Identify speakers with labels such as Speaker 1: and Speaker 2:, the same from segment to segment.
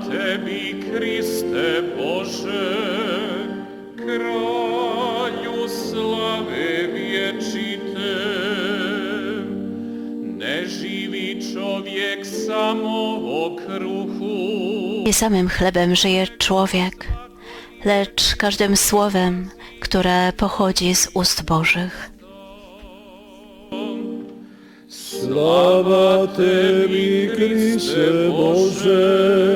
Speaker 1: Tebi, Kriste Boże, kraju slave vječite. Ne živi čovjek samo o kruhu.
Speaker 2: Nie samym chlebem żyje człowiek, lecz każdym słowem, które pochodzi z ust Bożych.
Speaker 3: Sława Tebi, Chryste Boże,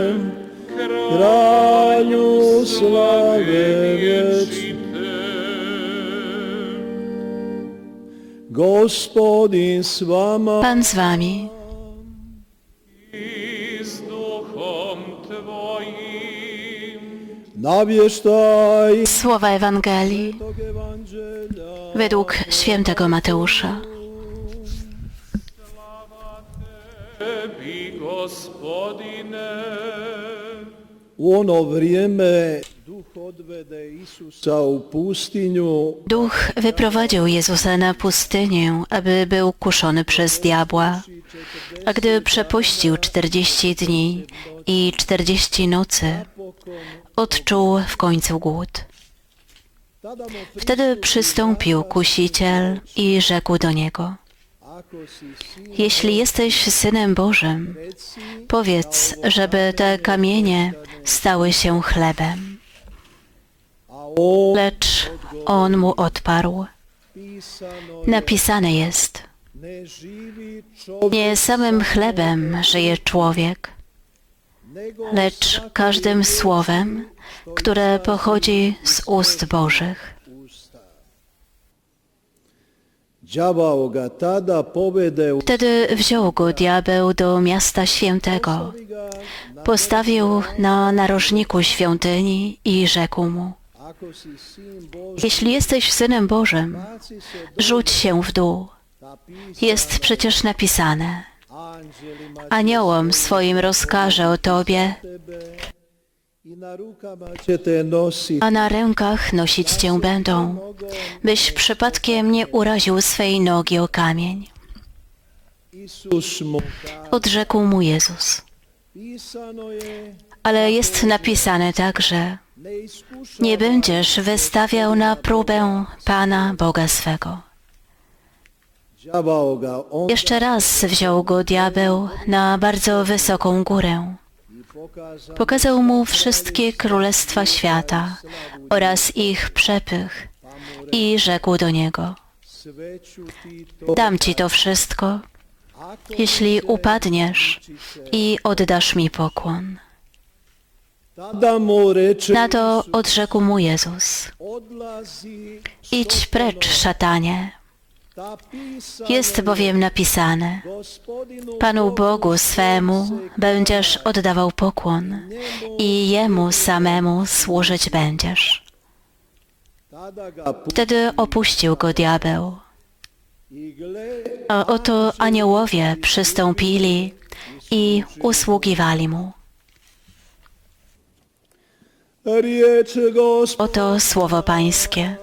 Speaker 3: błogosławienie Ci Gospodin z Wama.
Speaker 2: Pan z Wami.
Speaker 1: I z duchem Twoim.
Speaker 3: Nawieszczaj
Speaker 2: Słowa Ewangelii. Według świętego Mateusza.
Speaker 1: Gospodine
Speaker 3: u ono vrijeme
Speaker 2: Duch wyprowadził Jezusa na pustynię, aby był kuszony przez diabła. A gdy przepuścił czterdzieści dni i czterdzieści nocy, odczuł w końcu głód. Wtedy przystąpił kusiciel i rzekł do niego, jeśli jesteś Synem Bożym, powiedz, żeby te kamienie stały się chlebem. Lecz on mu odparł, napisane jest, nie samym chlebem żyje człowiek, lecz każdym słowem, które pochodzi z ust Bożych. Wtedy wziął go diabeł do miasta świętego, postawił na narożniku świątyni i rzekł mu, jeśli jesteś Synem Bożym, rzuć się w dół. Jest przecież napisane, aniołom swoim rozkaże o Tobie, a na rękach nosić Cię będą, byś przypadkiem nie uraził swej nogi o kamień. Odrzekł mu Jezus. Ale jest napisane także, nie będziesz wystawiał na próbę Pana Boga swego. Jeszcze raz wziął go diabeł na bardzo wysoką górę. Pokazał mu wszystkie królestwa świata oraz ich przepych i rzekł do niego, dam ci to wszystko, jeśli upadniesz i oddasz mi pokłon. Na to odrzekł mu Jezus, idź precz, szatanie, jest bowiem napisane, Panu Bogu swemu będziesz oddawał pokłon i Jemu samemu służyć będziesz. Wtedy opuścił go diabeł, a oto aniołowie przystąpili i usługiwali mu. Oto słowo Pańskie.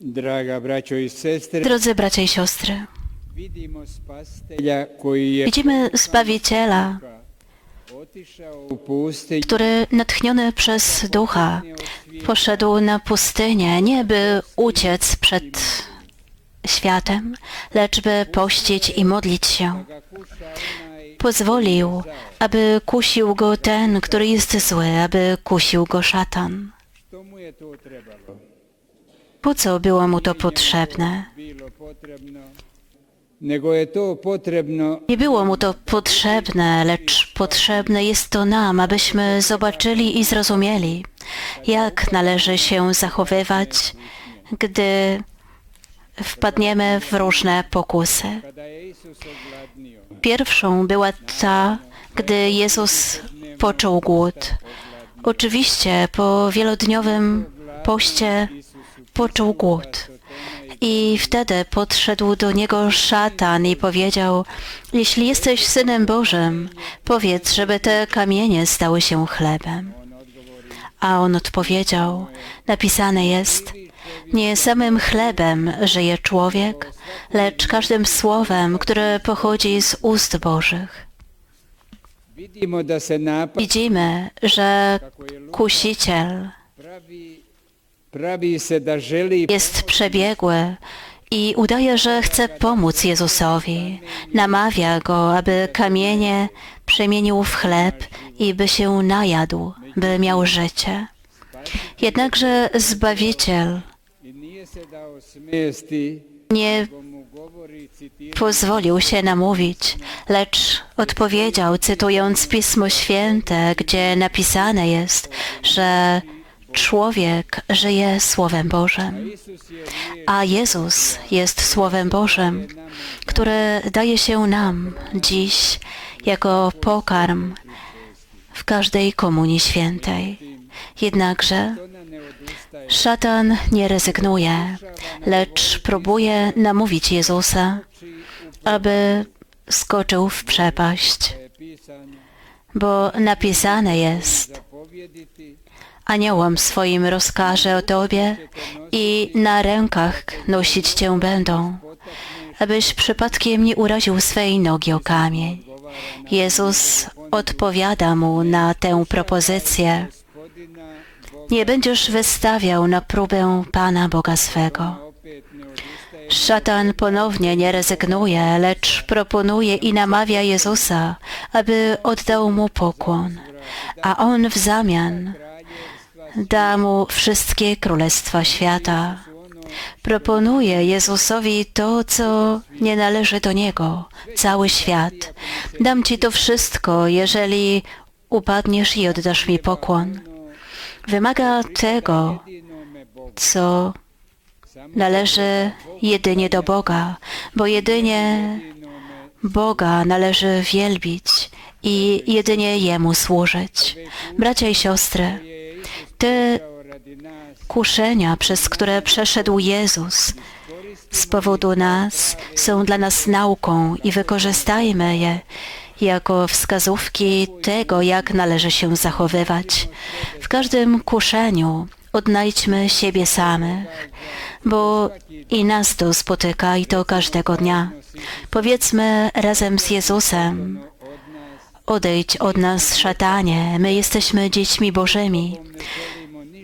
Speaker 4: Draga i
Speaker 2: Drodzy bracia i siostry,
Speaker 4: vidimo spastelja koji je
Speaker 2: widzimy Zbawiciela,
Speaker 4: otišao u pustinj
Speaker 2: który natchniony przez Ducha poszedł na pustynię, nie by uciec przed światem, lecz by pościć i modlić się. Pozwolił, aby kusił go ten, który jest zły, aby kusił go szatan.
Speaker 4: što mu je to trebalo.
Speaker 2: Po co było mu to potrzebne? Nie było mu to potrzebne, lecz potrzebne jest to nam, abyśmy zobaczyli i zrozumieli, jak należy się zachowywać, gdy wpadniemy w różne pokusy. Pierwszą była ta, gdy Jezus poczuł głód. Oczywiście po wielodniowym poście poczuł głód. I wtedy podszedł do niego szatan i powiedział, jeśli jesteś Synem Bożym, powiedz, żeby te kamienie stały się chlebem. A on odpowiedział, napisane jest, nie samym chlebem żyje człowiek, lecz każdym słowem, które pochodzi z ust Bożych. Widzimy, że kusiciel jest przebiegły i udaje, że chce pomóc Jezusowi. Namawia go, aby kamienie przemienił w chleb i by się najadł, by miał życie. Jednakże Zbawiciel nie pozwolił się namówić, lecz odpowiedział, cytując Pismo Święte, gdzie napisane jest, że człowiek żyje Słowem Bożym, a Jezus jest Słowem Bożym, które daje się nam dziś jako pokarm w każdej komunii świętej. Jednakże szatan nie rezygnuje, lecz próbuje namówić Jezusa, aby skoczył w przepaść, bo napisane jest, aniołom swoim rozkaże o Tobie i na rękach nosić Cię będą, abyś przypadkiem nie uraził swej nogi o kamień. Jezus odpowiada mu na tę propozycję. Nie będziesz wystawiał na próbę Pana Boga swego. Szatan ponownie nie rezygnuje, lecz proponuje i namawia Jezusa, aby oddał mu pokłon, a on w zamian da mu wszystkie królestwa świata. Proponuje Jezusowi to, co nie należy do niego, cały świat. Dam ci to wszystko, jeżeli upadniesz i oddasz mi pokłon. Wymaga tego, co należy jedynie do Boga, bo jedynie Boga należy wielbić i jedynie Jemu służyć. Bracia i siostry, te kuszenia, przez które przeszedł Jezus z powodu nas, są dla nas nauką i wykorzystajmy je jako wskazówki tego, jak należy się zachowywać. W każdym kuszeniu odnajdźmy siebie samych, bo i nas to spotyka i to każdego dnia. Powiedzmy razem z Jezusem, odejdź od nas szatanie, my jesteśmy dziećmi Bożymi.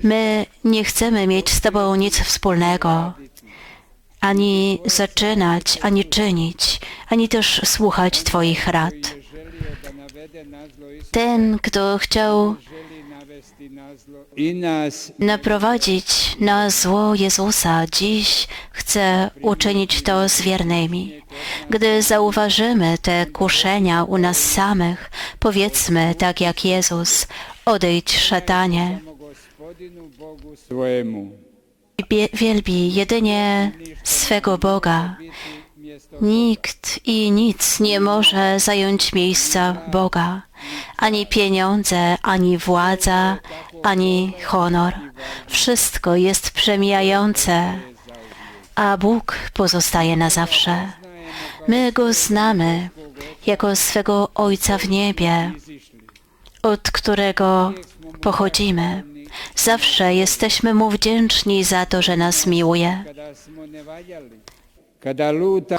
Speaker 2: My nie chcemy mieć z Tobą nic wspólnego, ani zaczynać, ani czynić, ani też słuchać Twoich rad. Ten, kto chciał naprowadzić na zło Jezusa, dziś chce uczynić to z wiernymi. Gdy zauważymy te kuszenia u nas samych, powiedzmy tak jak Jezus, odejdź szatanie wielbi jedynie swego Boga. Nikt i nic nie może zająć miejsca Boga. Ani pieniądze, ani władza, ani honor. Wszystko jest przemijające, a Bóg pozostaje na zawsze. My Go znamy jako swego Ojca w niebie, od którego pochodzimy. Zawsze jesteśmy Mu wdzięczni za to, że nas miłuje.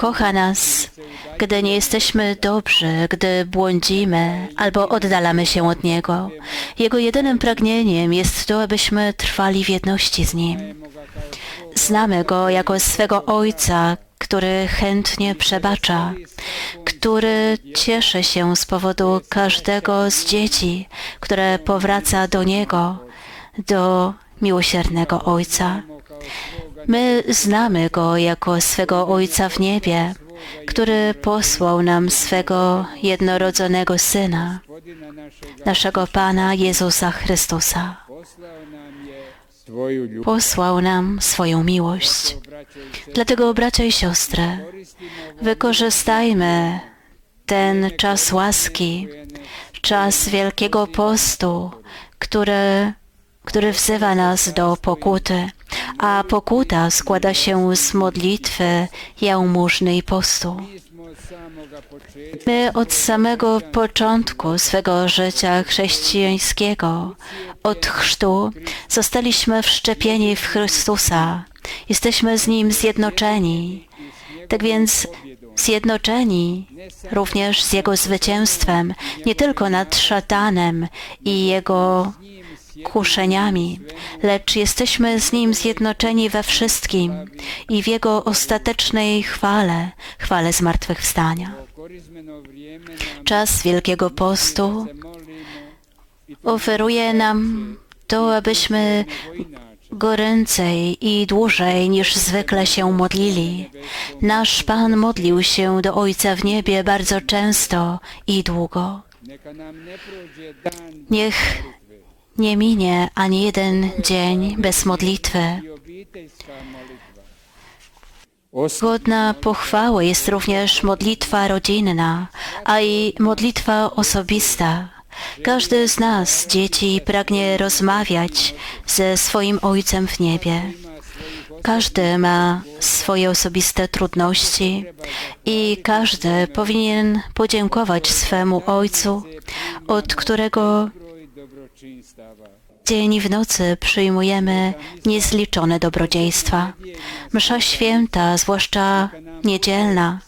Speaker 2: Kocha nas, gdy nie jesteśmy dobrzy, gdy błądzimy albo oddalamy się od Niego. Jego jedynym pragnieniem jest to, abyśmy trwali w jedności z Nim. Znamy Go jako swego Ojca, który chętnie przebacza, który cieszy się z powodu każdego z dzieci, które powraca do Niego, do miłosiernego Ojca. My znamy Go jako swego Ojca w niebie, który posłał nam swego jednorodzonego Syna, naszego Pana Jezusa Chrystusa. Posłał nam swoją miłość. Dlatego, bracia i siostry, wykorzystajmy ten czas łaski, czas Wielkiego Postu, który który wzywa nas do pokuty, a pokuta składa się z modlitwy, jałmużny i postu. My od samego początku swego życia chrześcijańskiego, od chrztu, zostaliśmy wszczepieni w Chrystusa. Jesteśmy z Nim zjednoczeni. Tak więc zjednoczeni również z Jego zwycięstwem, nie tylko nad szatanem i jego kuszeniami, lecz jesteśmy z Nim zjednoczeni we wszystkim i w Jego ostatecznej chwale, chwale zmartwychwstania. Czas Wielkiego Postu oferuje nam to, abyśmy goręcej i dłużej niż zwykle się modlili. Nasz Pan modlił się do Ojca w niebie bardzo często i długo. Niech nie minie ani jeden dzień bez modlitwy. Godna pochwały jest również modlitwa rodzinna, a i modlitwa osobista. Każdy z nas, dzieci, pragnie rozmawiać ze swoim Ojcem w niebie. Każdy ma swoje osobiste trudności i każdy powinien podziękować swemu Ojcu, od którego. Dzień w nocy przyjmujemy niezliczone dobrodziejstwa. Msza święta, zwłaszcza niedzielna,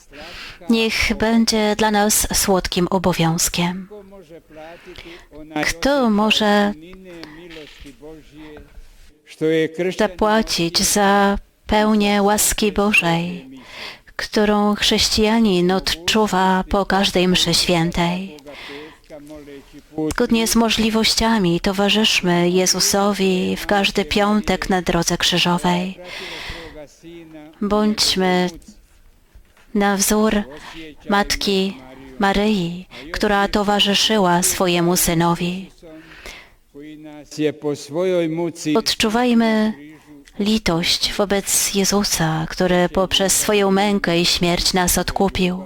Speaker 2: niech będzie dla nas słodkim obowiązkiem. Kto może zapłacić za pełnię łaski Bożej, którą chrześcijanin odczuwa po każdej mszy świętej? Zgodnie z możliwościami towarzyszmy Jezusowi w każdy piątek na drodze krzyżowej. Bądźmy na wzór Matki Maryi, która towarzyszyła swojemu synowi. Odczuwajmy litość wobec Jezusa, który poprzez swoją mękę i śmierć nas odkupił.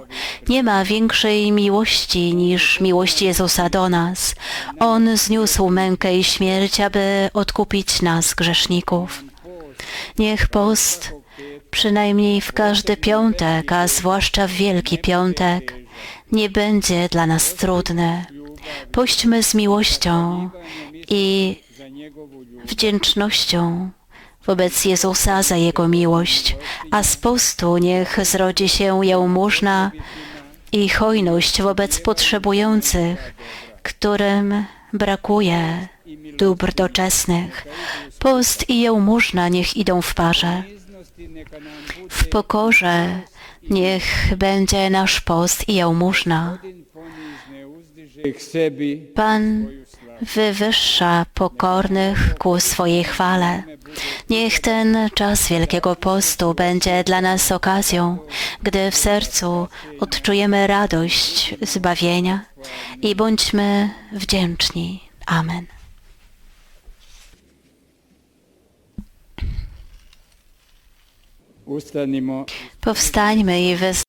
Speaker 2: Nie ma większej miłości niż miłość Jezusa do nas. On zniósł mękę i śmierć, aby odkupić nas, grzeszników. Niech post przynajmniej w każdy piątek, a zwłaszcza w Wielki Piątek, nie będzie dla nas trudny. Pośćmy z miłością i wdzięcznością wobec Jezusa za Jego miłość, a z postu niech zrodzi się jałmużna i hojność wobec potrzebujących, którym brakuje dóbr doczesnych. Post i jałmużna niech idą w parze. W pokorze niech będzie nasz post i jałmużna. Pan wywyższa pokornych ku swojej chwale. Niech ten czas Wielkiego Postu będzie dla nas okazją, gdy w sercu odczujemy radość zbawienia i bądźmy wdzięczni. Amen. Powstańmy i wez